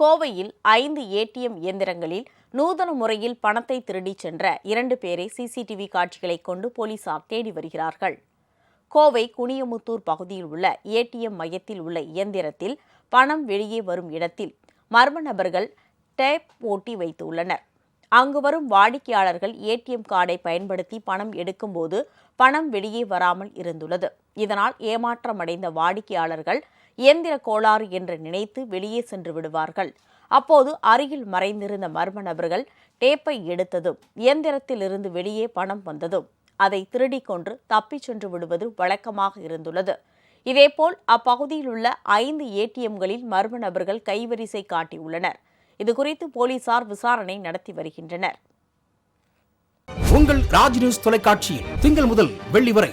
கோவையில் ஐந்து ஏடிஎம் இயந்திரங்களில் நூதன முறையில் பணத்தை திருடிச் சென்ற இரண்டு பேரை சிசிடிவி காட்சிகளை கொண்டு போலீசார் தேடி வருகிறார்கள். கோவை குனியமுத்தூர் பகுதியில் உள்ள ஏடிஎம் மையத்தில் உள்ள இயந்திரத்தில் பணம் வெளியே வரும் இடத்தில் மர்ம நபர்கள் டேப் ஓட்டி வைத்துள்ளனர். அங்கு வரும் வாடிக்கையாளர்கள் ஏடிஎம் கார்டை பயன்படுத்தி பணம் எடுக்கும்போது பணம் வெளியே வராமல் இருந்துள்ளது. இதனால் ஏமாற்றமடைந்த வாடிக்கையாளர்கள் இயந்திர கோளாறு என்று நினைத்து வெளியே சென்று விடுவார்கள். அப்போது அருகில் மறைந்திருந்த மர்ம நபர்கள் டேப்பை எடுத்ததும் இயந்திரத்திலிருந்து வெளியே பணம் வந்ததும் அதை திருடிக்கொண்டு தப்பிச் சென்று விடுவது வழக்கமாக இருந்துள்ளது. இதேபோல் அப்பகுதியில் உள்ள ஐந்து ஏடிஎம்களில் மர்ம நபர்கள் கைவரிசை காட்டியுள்ளனர். இதுகுறித்து போலீசார் விசாரணை நடத்தி வருகின்றனர். உங்கள் ராஜ் நியூஸ் தொலைக்காட்சியில் திங்கள் முதல் வெள்ளி வரை